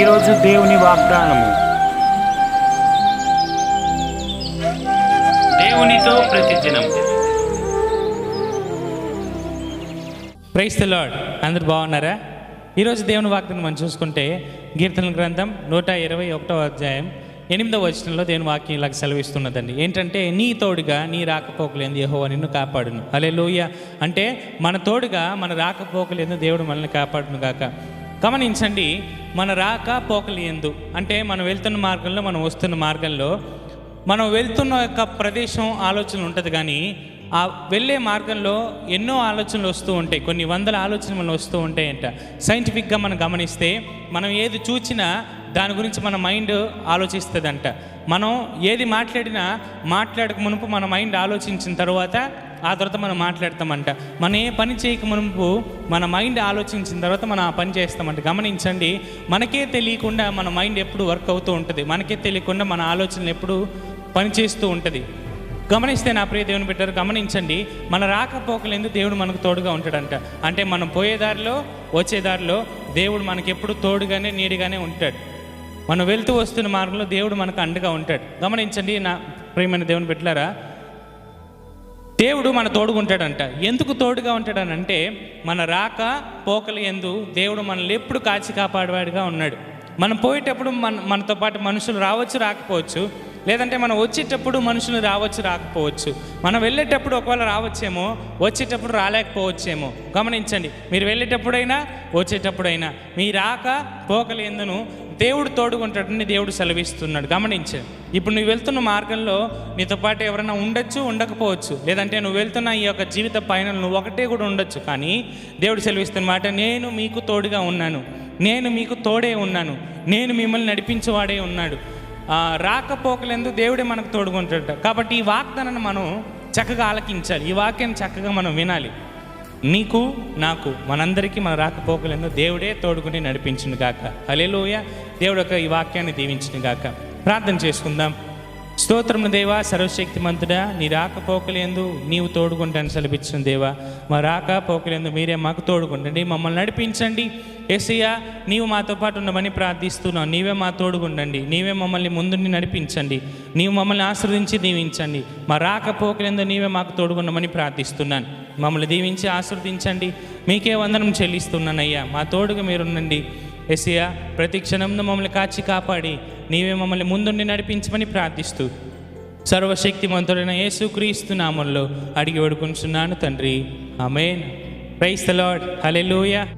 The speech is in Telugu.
ఈరోజు దేవుని వాగ్దానము. దేవునితో ప్రతిదినం. ప్రైస్ ద లార్డ్ అందరు బాగున్నారా? ఈరోజు దేవుని వాక్యం మనం చూసుకుంటే కీర్తన గ్రంథం నూట ఇరవై ఒకటో అధ్యాయం ఎనిమిదవ వచనంలో దేవుని వాక్యం ఇలాగ సెలవిస్తున్నదండి. ఏంటంటే నీ తోడుగా నీ రాకపోకలేంది యెహోవా నిన్ను కాపాడును. అలే అంటే మన తోడుగా మన రాకపోకలేందు దేవుడు మనల్ని కాపాడును గాక. గమనించండి మన రాక పోకలి ఎందు. అంటే మనం వెళ్తున్న మార్గంలో మనం వస్తున్న మార్గంలో మనం వెళ్తున్న యొక్క ప్రదేశం ఆలోచన ఉంటుంది కానీ ఆ వెళ్ళే మార్గంలో ఎన్నో ఆలోచనలు వస్తూ ఉంటాయి. కొన్ని వందల ఆలోచనలు వస్తూ ఉంటాయంట. సైంటిఫిక్గా మనం గమనిస్తే మనం ఏది చూచినా దాని గురించి మన మైండ్ ఆలోచిస్తుందంట. మనం ఏది మాట్లాడినా మాట్లాడక మునుపు మన మైండ్ ఆలోచించిన తర్వాత ఆ తర్వాత మనం మాట్లాడతామంట. మనం ఏ పని చేయక మునుపు మన మైండ్ ఆలోచించిన తర్వాత మనం ఆ పని చేస్తామంట. గమనించండి మనకే తెలియకుండా మన మైండ్ ఎప్పుడు వర్క్ అవుతూ ఉంటుంది. మనకే తెలియకుండా మన ఆలోచనలు ఎప్పుడు పనిచేస్తూ ఉంటుంది. గమనిస్తే నా ప్రియ దేవుని బిడ్డరు గమనించండి మన రాకపోకలేందు దేవుడు మనకు తోడుగా ఉంటాడంట. అంటే మనం పోయే దారిలో వచ్చే దారిలో దేవుడు మనకి ఎప్పుడు తోడుగానే నీడిగానే ఉంటాడు. మనం వెళ్తూ వస్తున్న మార్గంలో దేవుడు మనకు అండగా ఉంటాడు. గమనించండి నా ప్రియమైన దేవుని బిడ్డలారా దేవుడు మన తోడుగా ఉంటాడంట. ఎందుకు తోడుగా ఉంటాడనంటే మన రాక పోకలు ఎందు దేవుడు మనల్ని ఎప్పుడు కాచి కాపాడేవాడిగా ఉన్నాడు. మనం పోయేటప్పుడు మన మనతో పాటు మనుషులు రావచ్చు రాకపోవచ్చు. లేదంటే మనం వచ్చేటప్పుడు మనుషులు రావచ్చు రాకపోవచ్చు. మనం వెళ్ళేటప్పుడు ఒకవేళ రావచ్చేమో వచ్చేటప్పుడు రాలేకపోవచ్చేమో. గమనించండి మీరు వెళ్ళేటప్పుడైనా వచ్చేటప్పుడైనా మీ రాక పోకలు ఎందును దేవుడు తోడుకుంటాడని దేవుడు సెలవిస్తున్నాడు. గమనించండి ఇప్పుడు నువ్వు వెళ్తున్న మార్గంలో నీతో పాటు ఎవరైనా ఉండొచ్చు ఉండకపోవచ్చు. లేదంటే నువ్వు వెళ్తున్న ఈ యొక్క జీవిత పైన నువ్వు ఒకటే కూడా ఉండొచ్చు. కానీ దేవుడు సెలవిస్తున్న మాట నేను మీకు తోడుగా ఉన్నాను. నేను మీకు తోడే ఉన్నాను. నేను మిమ్మల్ని నడిపించేవాడే ఉన్నాడు. రాకపోకలందు దేవుడే మనకు తోడుకుంటాడు కాబట్టి ఈ వాగ్దానాన్ని మనం చక్కగా ఆలకించాలి. ఈ వాక్యాన్ని చక్కగా మనం వినాలి. నీకు నాకు మనందరికీ మన రాకపోకలను దేవుడే తోడుకుని నడిపించిన గాక. హలేలోయ దేవుడు ఒక ఈ వాక్యాన్ని దీవించిన గాక. ప్రార్థన చేసుకుందాం. స్తోత్రము దేవా సర్వశక్తి మంతుడా నీ రాకపోకలేందు నీవు తోడుకుంటాను సెలవిచ్చిన దేవా. మా రాకపోకలేందు మీరే మాకు తోడుకుంటండి మమ్మల్ని నడిపించండి. ఏసయ్యా నీవు మాతో పాటు ఉండమని ప్రార్థిస్తున్నావు నీవే మా తోడుకుండండి నీవే మమ్మల్ని ముందుండి నడిపించండి. నీవు మమ్మల్ని ఆశ్రదించి దీవించండి. మా రాకపోకలేందు నీవే మాకు తోడుకున్నామని ప్రార్థిస్తున్నాను. మమ్మల్ని దీవించి ఆశ్రదించండి మీకే వందనం చెల్లిస్తున్నానయ్యా. మా తోడుగా మీరుండండి. ఎసియా ప్రతి క్షణంలో మమ్మల్ని కాచి కాపాడి నీవే మమ్మల్ని ముందుండి నడిపించమని ప్రార్థిస్తూ సర్వశక్తిమంతుడైన యేసుక్రీస్తు నామంలో అడిగి వడుకుంటున్నాను తండ్రి. Amen. Praise the lord. Hallelujah.